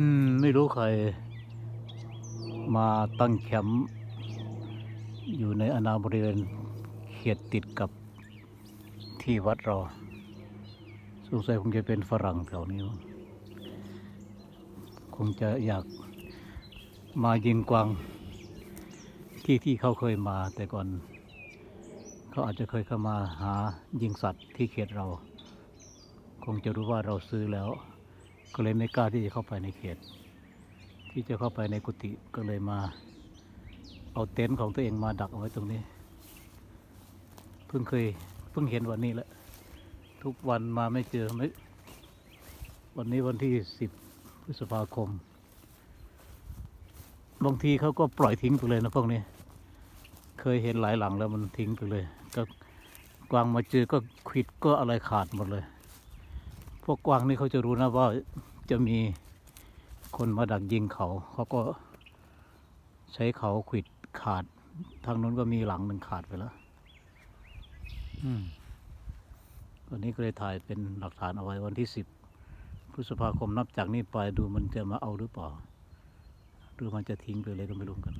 อืม ไม่รู้ใคร มาตั้งแคมป์อยู่ในอนาบริเวณเขตติดกับที่วัดเรา สงสัยคงจะเป็นฝรั่งแถวนี้ คงจะอยากมายิงกวางที่ที่เขาเคยมา แต่ก่อน เขาอาจจะเคยเข้ามาหายิงสัตว์ที่เขตเรา คงจะรู้ว่าเราซื้อแล้ว ก็เลยไม่กล้าที่จะเข้าไปในเขต ที่จะเข้าไปในกุฏิก็เลยมา เอาเต็นท์ของตัวเองมาดักเอาไว้ตรงนี้ เพิ่งเคยเพิ่งเห็นวันนี้แหละ ทุกวันมาไม่เจอไม่วันนี้วันที่สิบพฤษภาคม บางทีเขาก็ปล่อยทิ้งไปเลยนะพวกนี้ เคยเห็นหลายหลังแล้วมันทิ้งไปเลย ก็กวางมาเจอก็ควิดก็อะไรขาดหมดเลย วกกวางนี่เขาจะรู้นะว่าจะมีคนมาดักยิงเขา เขาก็ใช้เขาขวิดขาด ทางนู้นก็มีหลังหนึ่งขาดไปแล้ว อืมวันนี้ก็เลยถ่ายเป็นหลักฐานเอาไว้วันที่สิบพฤษภาคมนับจากนี้ไปดูมันจะมาเอาหรือเปล่า หรือมันจะทิ้งไปเลยก็ไม่รู้เหมือนกัน